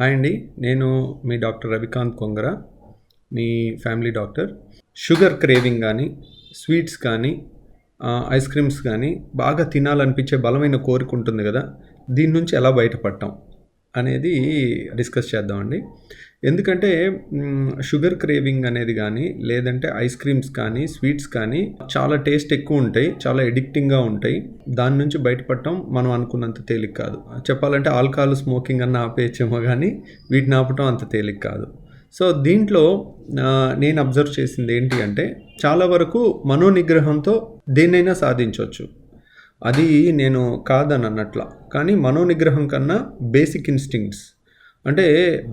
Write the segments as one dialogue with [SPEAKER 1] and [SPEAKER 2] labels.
[SPEAKER 1] Hi అండి. నేను మీ డాక్టర్ రవికాంత్ కొంగర మీ ఫ్యామిలీ డాక్టర్. షుగర్ క్రేవింగ్ కానీ స్వీట్స్ కానీ ఐస్ క్రీమ్స్ కానీ బాగా తినాలనిపించే బలమైన కోరిక ఉంటుంది కదా దీని నుంచి ఎలా బయటపడటం అనేది డిస్కస్ చేద్దామండి. ఎందుకంటే షుగర్ క్రేవింగ్ అనేది కానీ లేదంటే ఐస్ క్రీమ్స్ కానీ స్వీట్స్ కానీ చాలా టేస్ట్ ఎక్కువ ఉంటాయి చాలా ఎడిక్టింగ్గా ఉంటాయి. దాని నుంచి బయటపడటం మనం అనుకున్నంత తేలిక కాదు. చెప్పాలంటే ఆల్కహాల్ స్మోకింగ్ అన్న ఆపేయచ్చేమో కానీ వీటిని ఆపటం అంత తేలిక కాదు. సో దీంట్లో నేను అబ్జర్వ్ చేసింది ఏంటి అంటే చాలా వరకు మనోనిగ్రహంతో దేన్నైనా సాధించవచ్చు అది నేను కాదని అన్నట్ల కానీ మనోనిగ్రహం కన్నా బేసిక్ ఇన్స్టింక్ట్స్ అంటే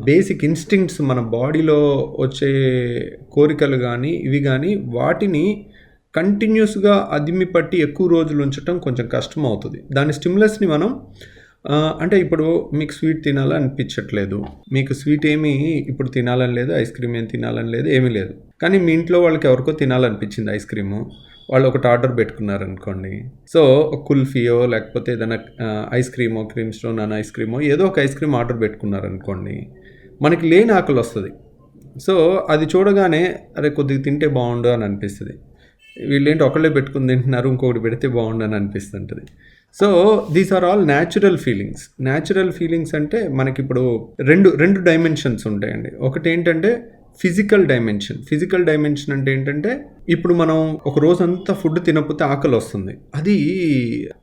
[SPEAKER 1] బేసిక్ ఇన్స్టింక్ట్స్ మన బాడీలో వచ్చే కోరికలు కానీ ఇవి కానీ వాటిని కంటిన్యూస్గా అదిమి పట్టి ఎక్కువ రోజులు ఉంచడం కొంచెం కష్టం అవుతుంది దాని స్టిమ్యులస్ని మనం అంటే ఇప్పుడు మీకు స్వీట్ తినాలని అనిపించట్లేదు మీకు స్వీట్ ఏమీ ఇప్పుడు తినాలని లేదు ఐస్ క్రీమ్ ఏం తినాలని లేదు ఏమీ లేదు. కానీ మీ ఇంట్లో వాళ్ళకి ఎవరికో తినాలనిపించింది ఐస్ క్రీము వాళ్ళు ఒకటి ఆర్డర్ పెట్టుకున్నారు అనుకోండి. సో కుల్ఫీయో లేకపోతే ఏదైనా ఐస్ క్రీమో క్రీమ్ స్టోన్ అని ఐస్ క్రీమో ఏదో ఒక ఐస్ క్రీమ్ ఆర్డర్ పెట్టుకున్నారు అనుకోండి మనకి లేని ఆకలి వస్తుంది. సో అది చూడగానే అరే కొద్దిగా తింటే బాగుండు అని అనిపిస్తుంది. వీళ్ళేంటి ఒకళ్ళే పెట్టుకుని తింటున్నారు ఇంకొకటి పెడితే బాగుండు అని అనిపిస్తుంటుంది. So these are all natural feelings natural feelings అంటే మనకి ఇప్పుడు రెండు రెండు డైమెన్షన్స్ ఉంటాయండి. ఒకటి ఏంటంటే ఫిజికల్ డైమెన్షన్. ఫిజికల్ డైమెన్షన్ అంటే ఏంటంటే ఇప్పుడు మనం ఒక రోజంతా ఫుడ్ తినకపోతే ఆకలి వస్తుంది. అది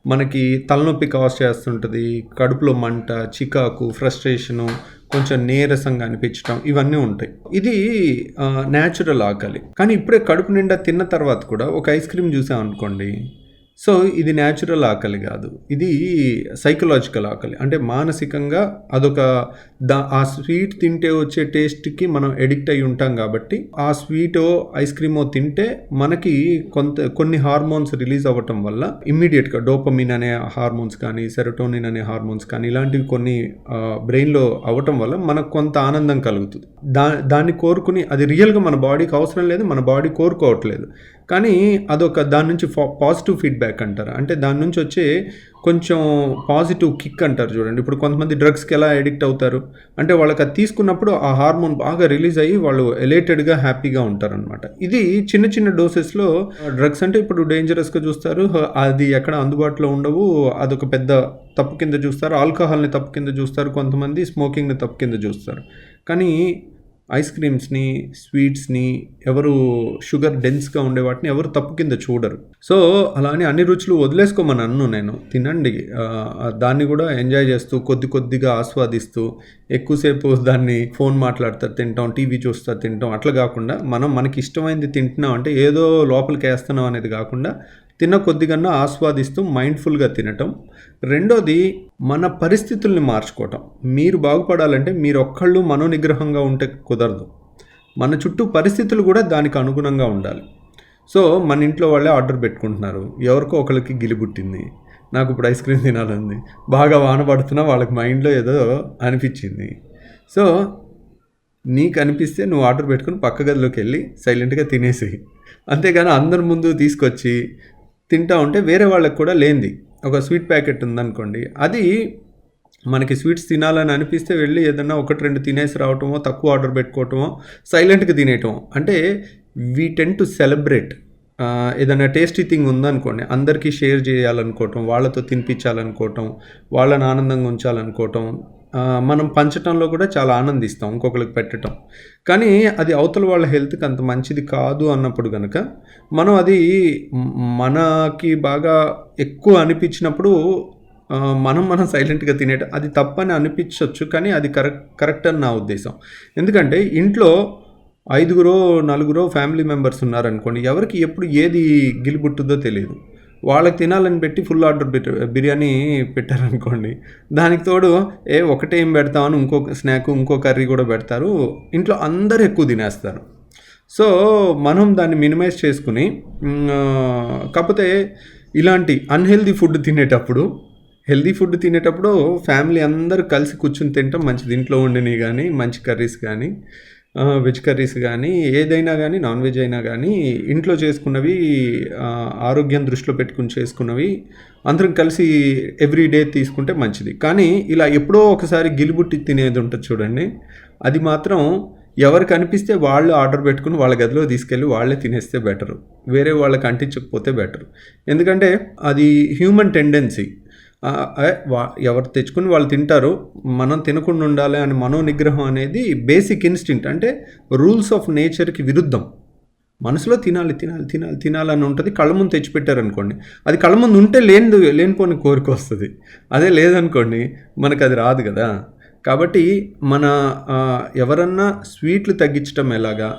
[SPEAKER 1] మనకి తలనొప్పి కాజ్ చేస్తుంటుంది కడుపులో మంట చికాకు ఫ్రస్ట్రేషను కొంచెం నీరసంగా అనిపించడం ఇవన్నీ ఉంటాయి. ఇది న్యాచురల్ ఆకలి. కానీ ఇప్పుడే కడుపు నిండా తిన్న తర్వాత కూడా ఒక ఐస్ క్రీమ్ చూసాం అనుకోండి సో ఇది న్యాచురల్ ఆకలి కాదు. ఇది సైకలాజికల్ ఆకలి. అంటే మానసికంగా అదొక దా ఆ స్వీట్ తింటే వచ్చే టేస్ట్కి మనం ఎడిక్ట్ అయి ఉంటాం కాబట్టి ఆ స్వీటో ఐస్ క్రీమో తింటే మనకి కొంత కొన్ని హార్మోన్స్ రిలీజ్ అవ్వటం వల్ల ఇమ్మీడియట్గా డోపమిన్ అనే హార్మోన్స్ కానీ సెరటోనిన్ అనే హార్మోన్స్ కానీ ఇలాంటివి కొన్ని బ్రెయిన్లో అవ్వటం వల్ల మనకు కొంత ఆనందం కలుగుతుంది. దా దాన్ని కోరుకుని అది రియల్గా మన బాడీకి అవసరం లేదు మన బాడీ కోరుకోవట్లేదు. కానీ అదొక దాని నుంచి పాజిటివ్ ఫీడ్బ్యాక్ అంటారు. అంటే దాని నుంచి వచ్చే కొంచెం పాజిటివ్ కిక్ అంటారు చూడండి. ఇప్పుడు కొంతమంది డ్రగ్స్కి ఎలా ఎడిక్ట్ అవుతారు? అంటే వాళ్ళకి అది తీసుకున్నప్పుడు ఆ హార్మోన్ బాగా రిలీజ్ అయ్యి వాళ్ళు ఎలేటెడ్గా హ్యాపీగా ఉంటారు అనమాట ఇది చిన్న చిన్న డోసెస్లో డ్రగ్స్ అంటే ఇప్పుడు డేంజరస్గా చూస్తారు. అది ఎక్కడ అందుబాటులో ఉండవు. అదొక పెద్ద తప్పు కింద చూస్తారు. ఆల్కహాల్ని తప్పు కింద చూస్తారు. కొంతమంది స్మోకింగ్ని తప్పు కింద చూస్తారు. కానీ ఐస్ క్రీమ్స్ని స్వీట్స్ని ఎవరు షుగర్ డెన్స్గా ఉండే వాటిని ఎవరు తప్పు కింద చూడరు. సో అలానే అన్ని రుచులు వదిలేసుకోమని అన్ను నేను. తినండి. దాన్ని కూడా ఎంజాయ్ చేస్తూ కొద్ది కొద్దిగా ఆస్వాదిస్తూ ఎక్కువసేపు దాన్ని ఫోన్ మాట్లాడుతూ తింటాం టీవీ చూస్తూ తింటాం. అట్లా కాకుండా మనం మనకి ఇష్టమైంది తింటున్నాం అంటే ఏదో లోపలికి వేస్తున్నాం అనేది కాకుండా తిన్న కొద్దిగా ఆస్వాదిస్తూ మైండ్ఫుల్గా తినటం. రెండోది మన పరిస్థితుల్ని మార్చుకోవటం. మీరు బాగుపడాలంటే మీరు ఒక్కళ్ళు మనోనిగ్రహంగా ఉంటే కుదరదు. మన చుట్టూ పరిస్థితులు కూడా దానికి అనుగుణంగా ఉండాలి. సో మన ఇంట్లో వాళ్ళే ఆర్డర్ పెట్టుకుంటున్నారు. ఎవరికో ఒకరికి గిలిబుట్టింది నాకు ఇప్పుడు ఐస్ క్రీమ్ తినాలంది. బాగా వాన పడుతున్నా వాళ్ళకి మైండ్లో ఏదో అనిపించింది. సో నీకు అనిపిస్తే నువ్వు ఆర్డర్ పెట్టుకుని పక్క గదిలోకి వెళ్ళి సైలెంట్గా తినేసి అంతేగాని అందరి ముందు తీసుకొచ్చి తింటా ఉంటే వేరే వాళ్ళకి కూడా లేనిది. ఒక స్వీట్ ప్యాకెట్ ఉందనుకోండి. అది మనకి స్వీట్స్ తినాలని అనిపిస్తే వెళ్ళి ఏదన్నా ఒకటి రెండు తినేసి రావటమో తక్కువ ఆర్డర్ పెట్టుకోవటమో సైలెంట్గా తినేయటం అంటే వీ టెన్ టు సెలబ్రేట్. ఏదైనా టేస్టీ థింగ్ ఉందనుకోండి అందరికీ షేర్ చేయాలనుకోవటం వాళ్ళతో తినిపించాలనుకోవటం వాళ్ళని ఆనందంగా ఉంచాలనుకోవటం మనం పంచటంలో కూడా చాలా ఆనందిస్తాం ఇంకొకరికి పెట్టడం కానీ అది అవతల వాళ్ళ హెల్త్కి అంత మంచిది కాదు అన్నప్పుడు కనుక మనం అది మనకి బాగా ఎక్కువ అనిపించినప్పుడు మనం మనం సైలెంట్గా తినేట అది తప్పని అనిపించవచ్చు కానీ అది కరెక్ట్ కరెక్ట్ అని నా ఉద్దేశం. ఎందుకంటే ఇంట్లో ఐదుగురో నలుగురో ఫ్యామిలీ మెంబర్స్ ఉన్నారనుకోండి ఎవరికి ఎప్పుడు ఏది గిలిబుట్టుదో తెలియదు. వాళ్ళకి తినాలని పెట్టి ఫుల్ ఆర్డర్ బిర్యానీ పెట్టారనుకోండి. దానికి తోడు ఏ ఒకటే ఏం పెడతామని ఇంకో స్నాక్ ఇంకో కర్రీ కూడా పెడతారు. ఇంట్లో అందరు ఎక్కువ తినేస్తారు. సో మనం దాన్ని మినిమైజ్ చేసుకుని కాకపోతే ఇలాంటి అన్హెల్దీ ఫుడ్ తినేటప్పుడు హెల్దీ ఫుడ్ తినేటప్పుడు ఫ్యామిలీ అందరూ కలిసి కూర్చుని తింటాం మంచిది. ఇంట్లో వండినవి కానీ మంచి కర్రీస్ కానీ వెజ్ కర్రీస్ కానీ ఏదైనా కానీ నాన్ వెజ్ అయినా కానీ ఇంట్లో చేసుకున్నవి ఆరోగ్యం దృష్టిలో పెట్టుకుని చేసుకున్నవి అందరం కలిసి ఎవ్రీ డే తీసుకుంటే మంచిది. కానీ ఇలా ఎప్పుడో ఒకసారి గిలిబుట్టి తినేది ఉంటుంది చూడండి. అది మాత్రం ఎవరు కనిపిస్తే వాళ్ళు ఆర్డర్ పెట్టుకుని వాళ్ళ గదిలో తీసుకెళ్ళి వాళ్ళే తినేస్తే బెటరు. వేరే వాళ్ళకి అంటించకపోతే బెటర్. ఎందుకంటే అది హ్యూమన్ టెండెన్సీ. ఎవరు తెచ్చుకుని వాళ్ళు తింటారు మనం తినకుండా ఉండాలి అని మనోనిగ్రహం అనేది బేసిక్ ఇన్స్టింక్ట్ అంటే రూల్స్ ఆఫ్ నేచర్కి విరుద్ధం. మనసులో తినాలి తినాలి తినాలి తినాలని ఉంటుంది కళ్ళ ముందు తెచ్చిపెట్టారనుకోండి. అది కళ్ళ ముందు ఉంటే లేని లేనిపోని కోరిక వస్తుంది. అదే లేదనుకోండి మనకు అది రాదు కదా. కాబట్టి మన ఎవరన్నా స్వీట్లు తగ్గించడం ఎలాగా?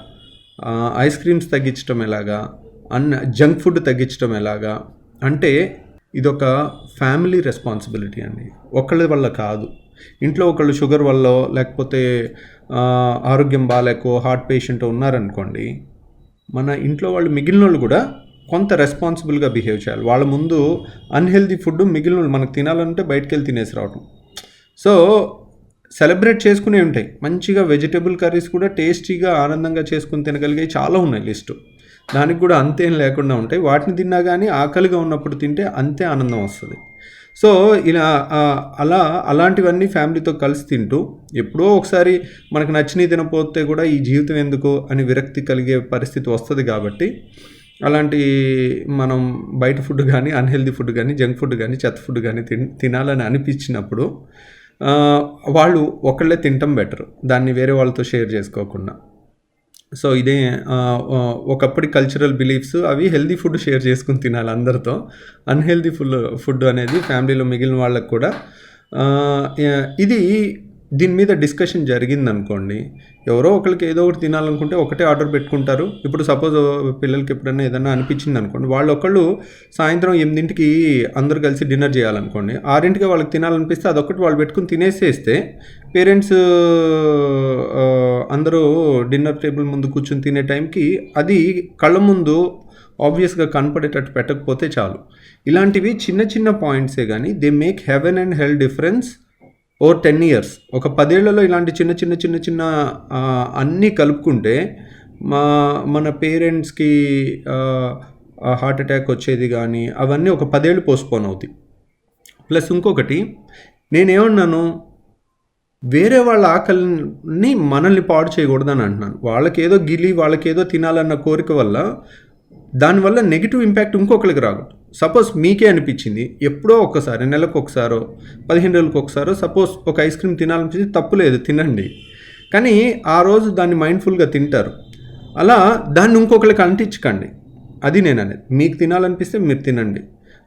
[SPEAKER 1] ఐస్ క్రీమ్స్ తగ్గించడం ఎలాగా? అన్న జంక్ ఫుడ్ తగ్గించడం ఎలాగా? అంటే ఇదొక ఫ్యామిలీ రెస్పాన్సిబిలిటీ అండి. ఒకళ్ళ వల్ల కాదు. ఇంట్లో ఒకళ్ళు షుగర్ వల్ల లేకపోతే ఆరోగ్యం బాగాలేకో హార్ట్ పేషెంట్ ఉన్నారనుకోండి మన ఇంట్లో వాళ్ళు మిగిలిన వాళ్ళు కూడా కొంత రెస్పాన్సిబుల్గా బిహేవ్ చేయాలి. వాళ్ళ ముందు అన్హెల్దీ ఫుడ్ మిగిలిన వాళ్ళు మనకు తినాలంటే బయటికి వెళ్ళి తినేసి రావటం. సో సెలబ్రేట్ చేసుకునే ఉంటాయి. మంచిగా వెజిటేబుల్ కర్రీస్ కూడా టేస్టీగా ఆనందంగా చేసుకుని తినగలిగే చాలా ఉన్నాయి లిస్టు. దానికి కూడా అంతేం లేకుండా ఉంటాయి. వాటిని తిన్నా కానీ ఆకలిగా ఉన్నప్పుడు తింటే అంతే ఆనందం వస్తుంది. సో ఇలా అలా అలాంటివన్నీ ఫ్యామిలీతో కలిసి తింటూ ఎప్పుడో ఒకసారి మనకు నచ్చినవి తినపోతే కూడా ఈ జీవితం ఎందుకు అని విరక్తి కలిగే పరిస్థితి వస్తుంది కాబట్టి అలాంటి మనం బయట ఫుడ్ కానీ అన్హెల్దీ ఫుడ్ కానీ జంక్ ఫుడ్ కానీ చెత్త ఫుడ్ కానీ తిన్ తినాలని అనిపించినప్పుడు వాళ్ళు ఒకళ్ళే తినటం బెటర్. దాన్ని వేరే వాళ్ళతో షేర్ చేసుకోకుండా. సో ఇదే ఒకప్పటి కల్చరల్ బిలీఫ్స్ అవి హెల్దీ ఫుడ్ షేర్ చేసుకుని తినాలి అందరితో. అన్హెల్దీ ఫుడ్ ఫుడ్ అనేది ఫ్యామిలీలో మిగిలిన వాళ్ళకు కూడా. ఇది దీని మీద డిస్కషన్ జరిగింది అనుకోండి ఎవరో ఒకరికి ఏదో ఒకటి తినాలనుకుంటే ఒకటే ఆర్డర్ పెట్టుకుంటారు. ఇప్పుడు సపోజ్ పిల్లలకి ఎప్పుడైనా ఏదైనా అనిపించింది అనుకోండి వాళ్ళు ఒకళ్ళు సాయంత్రం ఎనిమిదింటికి అందరు కలిసి డిన్నర్ చేయాలనుకోండి ఆరింటికి వాళ్ళకి తినాలనిపిస్తే అదొకటి వాళ్ళు పెట్టుకుని తినేసేస్తే పేరెంట్స్ అందరూ డిన్నర్ టేబుల్ ముందు కూర్చొని తినే టైంకి అది కళ్ళ ముందు ఆబ్వియస్గా కనపడేటట్టు పెట్టకపోతే చాలు. ఇలాంటివి చిన్న చిన్న పాయింట్సే కానీ they make heaven and hell difference oh ten years. ఒక పదేళ్ళలో ఇలాంటి చిన్న చిన్న చిన్న చిన్న అన్నీ కలుపుకుంటే మా మన పేరెంట్స్కి హార్ట్ అటాక్ వచ్చేది కానీ అవన్నీ ఒక పదేళ్ళు పోస్ట్పోన్ అవుతాయి. ప్లస్ ఇంకొకటి నేనేమన్నాను వేరే వాళ్ళ ఆకలిని మనల్ని పాడు చేయకూడదని అంటున్నాను. వాళ్ళకేదో గిలి వాళ్ళకేదో తినాలన్న కోరిక వల్ల దానివల్ల నెగిటివ్ ఇంపాక్ట్ ఇంకొకరికి రాకూడదు. సపోజ్ మీకే అనిపించింది ఎప్పుడో ఒక్కసారి నెలకు ఒకసారో పదిహేను రోజులకు ఒకసారో సపోజ్ ఒక ఐస్ క్రీమ్ తినాలనిపించింది తప్పు లేదు తినండి. కానీ ఆ రోజు దాన్ని మైండ్ఫుల్గా తింటారు. అలా దాన్ని ఇంకొకరికి అంటించకండి. అది నేను అనేది. మీకు తినాలనిపిస్తే మీరు తినండి.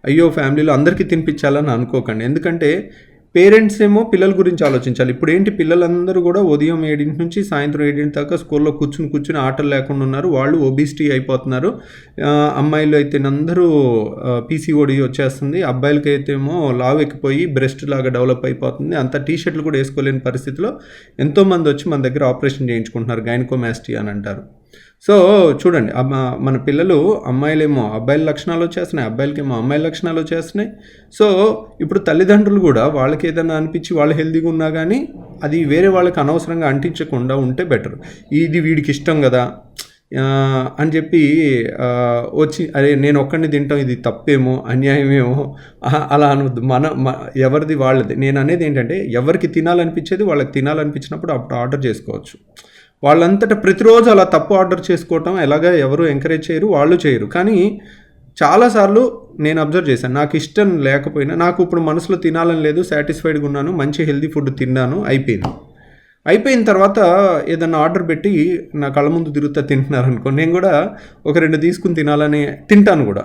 [SPEAKER 1] అయ్యో ఫ్యామిలీలో అందరికీ తినిపించాలని అనుకోకండి. ఎందుకంటే పేరెంట్స్ ఏమో పిల్లల గురించి ఆలోచించాలి. ఇప్పుడు ఏంటి? పిల్లలందరూ కూడా ఉదయం ఏడింటి నుంచి సాయంత్రం ఏడింటి దాకా స్కూల్లో కూర్చుని కూర్చుని ఆటలు లేకుండా ఉన్నారు. వాళ్ళు ఒబిసిటీ అయిపోతున్నారు. అమ్మాయిలు అయితే అందరూ పీసీఓడి వచ్చేస్తుంది. అబ్బాయిలకి అయితే లావ్ ఎక్కిపోయి బ్రెస్ట్ లాగా డెవలప్ అయిపోతుంది. అంత టీ షర్ట్లు కూడా వేసుకోలేని పరిస్థితిలో ఎంతోమంది వచ్చి మన దగ్గర ఆపరేషన్ చేయించుకుంటున్నారు. గైనకోమాస్టీ అని అంటారు. సో చూడండి మన పిల్లలు అమ్మాయిలేమో అబ్బాయిల లక్షణాలు వచ్చేస్తున్నాయి అబ్బాయిలకేమో అమ్మాయిల లక్షణాలు వచ్చేస్తున్నాయి. సో ఇప్పుడు తల్లిదండ్రులు కూడా వాళ్ళకి ఏదైనా అనిపించి వాళ్ళు హెల్తీగా ఉన్నా కానీ అది వేరే వాళ్ళకి అనవసరంగా అంటించకుండా ఉంటే బెటర్. ఇది వీడికి ఇష్టం కదా. అని చెప్పి వచ్చి అరే నేను ఒక్కడిని తింటాం ఇది తప్పేమో అన్యాయమేమో అలా అనొద్దు. మన ఎవరిది వాళ్ళది. నేను అనేది ఏంటంటే ఎవరికి తినాలనిపించేది వాళ్ళకి తినాలనిపించినప్పుడు అప్పుడు ఆర్డర్ చేసుకోవచ్చు. వాళ్ళంతటా ప్రతిరోజు అలా తప్పు ఆర్డర్ చేసుకోవటం ఎలాగ ఎవరు ఎంకరేజ్ చేయరు వాళ్ళు చేయరు. కానీ చాలాసార్లు నేను అబ్జర్వ్ చేశాను. నాకు ఇష్టం లేకపోయినా నాకు ఇప్పుడు మనసులో తినాలని లేదు సాటిస్ఫైడ్గా ఉన్నాను మంచి హెల్దీ ఫుడ్ తిన్నాను అయిపోయింది. అయిపోయిన తర్వాత ఏదన్నా ఆర్డర్ పెట్టి నా కళ్ళ ముందు తిరుగుతా తింటున్నారు అనుకో నేను కూడా ఒక రెండు తీసుకుని తినాలని తింటాను కూడా.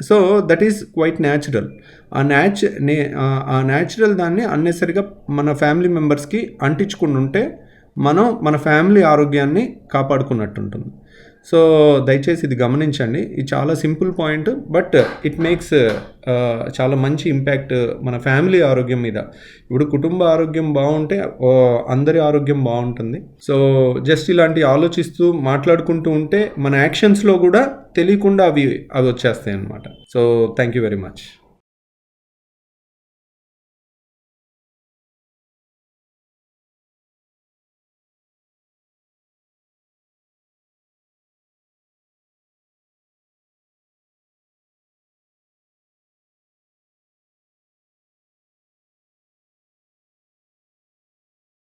[SPEAKER 1] So that is quite natural ఆ న్యాచ్ నే ఆ- న్యాచురల్ దాన్ని అన్నెసరిగా మన ఫ్యామిలీ మెంబర్స్కి అంటించుకుని ఉంటే మనం మన ఫ్యామిలీ ఆరోగ్యాన్ని కాపాడుకున్నట్టు ఉంటుంది సో దయచేసి ఇది గమనించండి. ఇది చాలా simple point but it makes చాలా మంచి ఇంపాక్ట్ మన ఫ్యామిలీ ఆరోగ్యం మీద. ఇప్పుడు కుటుంబ ఆరోగ్యం బాగుంటే అందరి ఆరోగ్యం బాగుంటుంది. సో జస్ట్ ఇలాంటి ఆలోచిస్తూ మాట్లాడుకుంటూ ఉంటే మన యాక్షన్స్లో కూడా తెలియకుండా అవి అవి వచ్చేస్తాయి అన్నమాట so thank you very much.